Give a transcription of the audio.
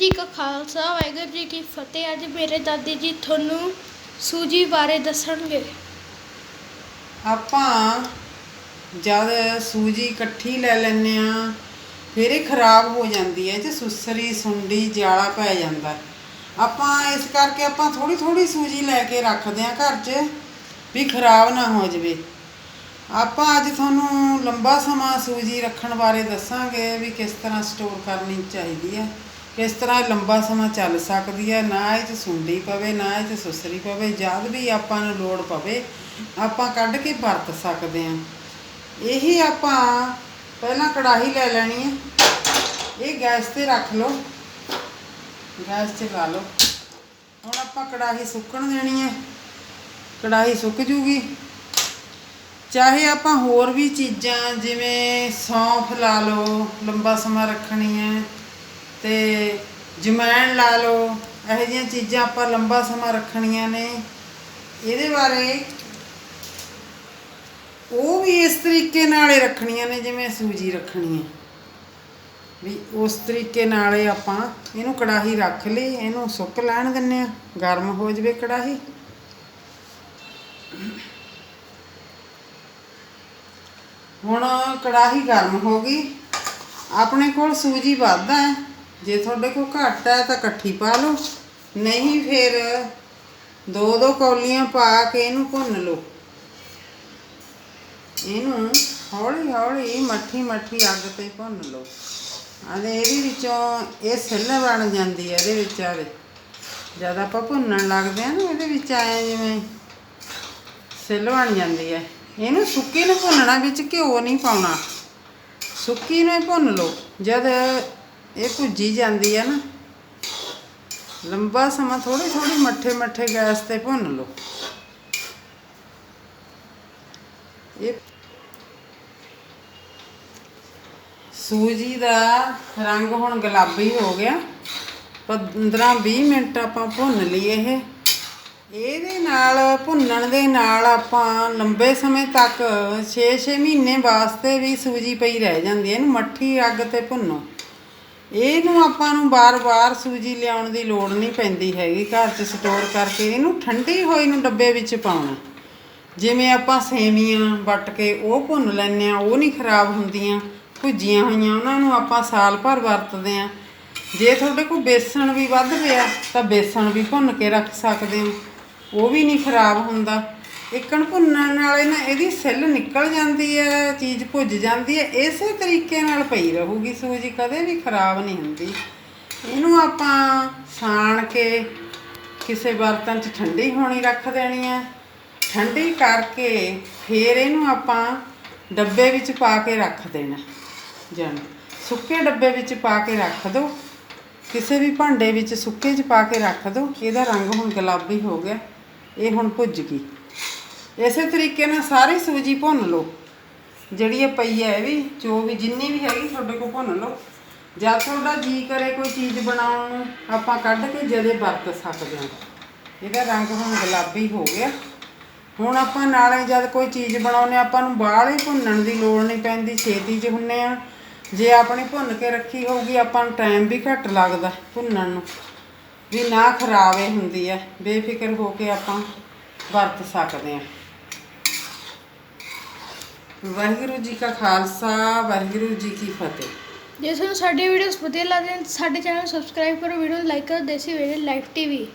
ਜੀ ਕਾ ਖਾਲਸਾ, ਵਾਹਿਗੁਰੂ ਜੀ ਕੀ ਫਤਿਹ। ਅੱਜ ਮੇਰੇ ਦਾਦੀ ਜੀ ਤੁਹਾਨੂੰ ਸੂਜੀ ਬਾਰੇ ਦੱਸਣਗੇ। ਆਪਾਂ ਜਦ ਸੂਜੀ ਇਕੱਠੀ ਲੈ ਲੈਂਦੇ ਆ ਫਿਰ ਇਹ ਖਰਾਬ ਹੋ ਜਾਂਦੀ ਹੈ, ਇਹ ਸੁਸਰੀ, ਸੁੰਡੀ ਜਾਲਾ ਪੈ ਜਾਂਦਾ। ਆਪਾਂ ਇਸ ਕਰਕੇ ਆਪਾਂ ਥੋੜੀ ਥੋੜੀ ਸੂਜੀ ਲੈ ਕੇ ਰੱਖਦੇ ਆ ਘਰ 'ਚ, ਵੀ ਖਰਾਬ ਨਾ ਹੋ ਜਵੇ। ਆਪਾਂ ਅੱਜ ਤੁਹਾਨੂੰ ਲੰਬਾ ਸਮਾਂ ਸੂਜੀ ਰੱਖਣ ਬਾਰੇ ਦੱਸਾਂਗੇ, ਵੀ ਕਿਸ ਤਰ੍ਹਾਂ ਸਟੋਰ ਕਰਨੀ ਚਾਹੀਦੀ ਹੈ। ਕਿਸ ਤਰ੍ਹਾਂ ਲੰਬਾ ਸਮਾਂ ਚੱਲ ਸਕਦੀ ਹੈ? ਨਾ ਇਹ 'ਚ ਸੁੰਡੀ ਪਵੇ, ਨਾ ਇਹ 'ਚ ਸੁਸਰੀ ਪਵੇ। ਜਦ ਵੀ ਆਪਾਂ ਨੂੰ ਲੋੜ ਪਵੇ, ਆਪਾਂ ਕੱਢ ਕੇ ਵਰਤ ਸਕਦੇ ਹਾਂ। ਇਹੀ ਆਪਾਂ ਪਹਿਲਾਂ ਕੜਾਹੀ ਲੈ ਲੈਣੀ ਹੈ। ਇਹ ਗੈਸ ਤੇ ਰੱਖ ਲਓ। ਗੈਸ ਤੇ ਲਾ ਲਓ। ਹੁਣ ਆਪਾਂ ਕੜਾਹੀ ਸੁੱਕਣ ਦੇਣੀ ਹੈ। ਕੜਾਹੀ ਸੁੱਕ ਜੂਗੀ। ਚਾਹੇ ਆਪਾਂ ਹੋਰ ਵੀ ਚੀਜ਼ਾਂ, ਜਿਵੇਂ ਸੌਂਫ ਲਾ ਲਓ, ਲੰਬਾ ਸਮਾਂ ਰੱਖਣੀ ਹੈ। ਤੇ ਜਮੈਣ ਲਾ ਲਓ, ਇਹੋ ਜਿਹੀਆਂ ਚੀਜ਼ਾਂ ਆਪਾਂ ਲੰਬਾ ਸਮਾਂ ਰੱਖਣੀਆਂ ਨੇ। ਇਹਦੇ ਬਾਰੇ ਉਹ ਵੀ ਇਸ ਤਰੀਕੇ ਨਾਲ ਹੀ ਰੱਖਣੀਆਂ ਨੇ ਜਿਵੇਂ ਸੂਜੀ ਰੱਖਣੀ ਹੈ। ਵੀ ਉਸ ਤਰੀਕੇ ਨਾਲ ਹੀ ਆਪਾਂ ਇਹਨੂੰ ਕੜਾਹੀ ਰੱਖ ਲਈ, ਇਹਨੂੰ ਸੁੱਕ ਲੈਣ ਦਿੰਨੇ ਆ ਗਰਮ ਹੋ ਜਵੇ ਕੜਾਹੀ। ਹੁਣ ਕੜਾਹੀ ਗਰਮ ਹੋ ਗਈ। ਆਪਣੇ ਕੋਲ ਸੂਜੀ ਵੱਧਦਾ ਹੈ। ਜੇ ਤੁਹਾਡੇ ਕੋਲ ਘੱਟ ਹੈ ਤਾਂ ਇਕੱਠੀ ਪਾ ਲਓ। ਨਹੀਂ ਫਿਰ ਦੋ ਦੋ ਕੌਲੀਆਂ ਪਾ ਕੇ ਇਹਨੂੰ ਭੁੰਨ ਲਓ। ਇਹਨੂੰ ਹੌਲੀ ਹੌਲੀ ਮੱਠੀ ਮੱਠੀ ਅੱਗ ਤੇ ਭੁੰਨ ਲਓ। ਆਦੇ ਇਹਦੇ ਵਿੱਚੋਂ ਇਹ ਸਿੱਲ ਬਣ ਜਾਂਦੀ ਹੈ ਇਹਦੇ ਵਿੱਚ ਆਵੇ ਜਦ ਆਪਾਂ ਭੁੰਨਣ ਲੱਗਦੇ ਆ ਨਾ ਇਹਦੇ ਵਿੱਚ ਆਏ ਜਿਵੇਂ ਸਿੱਲ ਬਣ ਜਾਂਦੀ ਹੈ। ਇਹਨੂੰ ਸੁੱਕੀ ਨੂੰ ਭੁੰਨਣਾ ਵਿੱਚ ਘਿਓ ਨਹੀਂ ਪਾਉਣਾ। ਸੁੱਕੀ ਨੂੰ ਹੀ ਭੁੰਨ ਲਓ। ਜਦ ਇਹ ਭੁੱਜੀ ਜਾਂਦੀ ਹੈ ਨਾ। ਲੰਬਾ ਸਮਾਂ ਥੋੜੀ ਥੋੜੀ ਮੱਠੇ ਮੱਠੇ ਗੈਸ ਤੇ ਭੁੰਨ ਲਓ। ਇਹ ਸੂਜੀ ਦਾ ਰੰਗ ਹੁਣ ਗੁਲਾਬੀ ਹੋ ਗਿਆ। 15-20 ਮਿੰਟ ਆਪਾਂ ਭੁੰਨ ਲਈਏ ਇਹ। ਇਹਦੇ ਨਾਲ, ਭੁੰਨਣ ਦੇ ਨਾਲ ਆਪਾਂ ਲੰਬੇ ਸਮੇਂ ਤੱਕ 6-6 ਮਹੀਨੇ ਵਾਸਤੇ ਵੀ ਸੂਜੀ ਪਈ ਰਹਿ ਜਾਂਦੀ ਹੈ। ਇਹਨੂੰ ਮੱਠੀ ਅੱਗ ਤੇ ਭੁੰਨੋ। ਇਹਨੂੰ ਆਪਾਂ ਨੂੰ ਬਾਰ-ਬਾਰ ਸੂਜੀ ਲਿਆਉਣ ਦੀ ਲੋੜ ਨਹੀਂ ਪੈਂਦੀ ਹੈਗੀ। ਘਰ 'ਚ ਸਟੋਰ ਕਰਕੇ ਇਹਨੂੰ ਠੰਡੀ ਹੋਈ ਨੂੰ ਡੱਬੇ ਵਿੱਚ ਪਾਉਣਾ। ਜਿਵੇਂ ਆਪਾਂ ਸੇਵੀਆਂ ਵੱਟ ਕੇ ਉਹ ਭੁੰਨ ਲੈਂਦੇ ਆ ਉਹ ਨਹੀਂ ਖਰਾਬ ਹੁੰਦੀਆਂ। ਭੁੱਜੀਆਂ ਹੋਈਆਂ, ਉਹਨਾਂ ਨੂੰ ਆਪਾਂ ਸਾਲ ਭਰ ਵਰਤਦੇ ਆ ਜੇ ਤੁਹਾਡੇ ਕੋਲ ਬੇਸਣ ਵੀ ਵੱਧ ਪਿਆ, ਤਾਂ ਬੇਸਣ ਵੀ ਭੁੰਨ ਕੇ ਰੱਖ ਸਕਦੇ ਹੋ। ਉਹ ਵੀ ਨਹੀਂ ਖਰਾਬ ਹੁੰਦਾ। ਇੱਕਣ ਭੁੰਨਣ ਨਾਲੇ ਨਾ ਇਹਦੀ ਸਿੱਲ ਨਿਕਲ ਜਾਂਦੀ ਹੈ, ਚੀਜ਼ ਭੁੱਜ ਜਾਂਦੀ ਹੈ, ਇਸੇ ਤਰੀਕੇ ਨਾਲ ਪਈ ਰਹੂਗੀ ਸੂਜੀ, ਕਦੇ ਵੀ ਖਰਾਬ ਨਹੀਂ ਹੁੰਦੀ। ਇਹਨੂੰ ਆਪਾਂ ਸਾਣ ਕੇ ਕਿਸੇ ਬਰਤਨ 'ਚ ਠੰਡੀ ਹੋਣੀ ਰੱਖ ਦੇਣੀ ਹੈ। ਠੰਡੀ ਕਰਕੇ ਫਿਰ ਇਹਨੂੰ ਆਪਾਂ ਡੱਬੇ ਵਿੱਚ ਪਾ ਕੇ ਰੱਖ ਦੇਣਾ। ਜਨ ਸੁੱਕੇ ਡੱਬੇ ਵਿੱਚ ਪਾ ਕੇ ਰੱਖ ਦਿਓ ਕਿਸੇ ਵੀ ਭਾਂਡੇ ਵਿੱਚ ਸੁੱਕੇ 'ਚ ਪਾ ਕੇ ਰੱਖ ਦਿਓ ਇਹਦਾ ਰੰਗ ਹੁਣ ਗੁਲਾਬੀ ਹੋ ਗਿਆ, ਇਹ ਹੁਣ ਭੁੱਜ ਗਈ। ਇਸੇ ਤਰੀਕੇ ਨਾਲ ਸਾਰੀ ਸੂਜੀ ਭੁੰਨ ਲਓ। ਜਿਹੜੀ ਇਹ ਪਈ ਹੈ ਇਹ ਵੀ, ਜੋ ਵੀ ਜਿੰਨੀ ਵੀ ਹੈਗੀ ਤੁਹਾਡੇ ਕੋਲ ਭੁੰਨ ਲਓ। ਜਦ ਤੁਹਾਡਾ ਜੀ ਕਰੇ ਕੋਈ ਚੀਜ਼ ਬਣਾਉਣ ਨੂੰ ਆਪਾਂ ਕੱਢ ਕੇ ਜਦੇ ਵਰਤ ਸਕਦੇ ਹਾਂ। ਇਹਦਾ ਰੰਗ ਹੁਣ ਗੁਲਾਬੀ ਹੋ ਗਿਆ। ਹੁਣ ਆਪਾਂ ਨਾਲੇ ਜਦ ਕੋਈ ਚੀਜ਼ ਬਣਾਉਨੇ ਆਪਾਂ ਨੂੰ ਬਾਹਲੇ ਭੁੰਨਣ ਦੀ ਲੋੜ ਨਹੀਂ ਪੈਂਦੀ, ਛੇਤੀ 'ਚ ਹੁੰਨੇ ਆ ਜੇ ਆਪਣੀ ਭੁੰਨ ਕੇ ਰੱਖੀ ਹੋਊਗੀ, ਆਪਾਂ ਨੂੰ ਟਾਈਮ ਵੀ ਘੱਟ ਲੱਗਦਾ ਭੁੰਨਣ ਨੂੰ। ਵੀ ਨਾ ਖਰਾਬ ਇਹ ਹੁੰਦੀ ਹੈ। ਬੇਫਿਕਰ ਹੋ ਕੇ ਆਪਾਂ ਵਰਤ ਸਕਦੇ ਹਾਂ। ਵਾਹਿਗੁਰੂ ਜੀ ਕਾ ਖਾਲਸਾ, ਵਾਹਿਗੁਰੂ ਜੀ ਕੀ ਫਤਿਹ। ਜੇ ਤੁਹਾਨੂੰ ਸਾਡੇ ਵੀਡੀਓਜ਼ ਵਧੀਆ ਲੱਗਦੇ ਤਾਂ ਸਾਡੇ ਚੈਨਲ ਨੂੰ ਸਬਸਕ੍ਰਾਈਬ ਕਰੋ ਵੀਡੀਓ ਨੂੰ ਲਾਈਕ ਕਰੋ, ਦੇਸੀ ਵੇਲੇ ਲਾਈਵ ਟੀਵੀ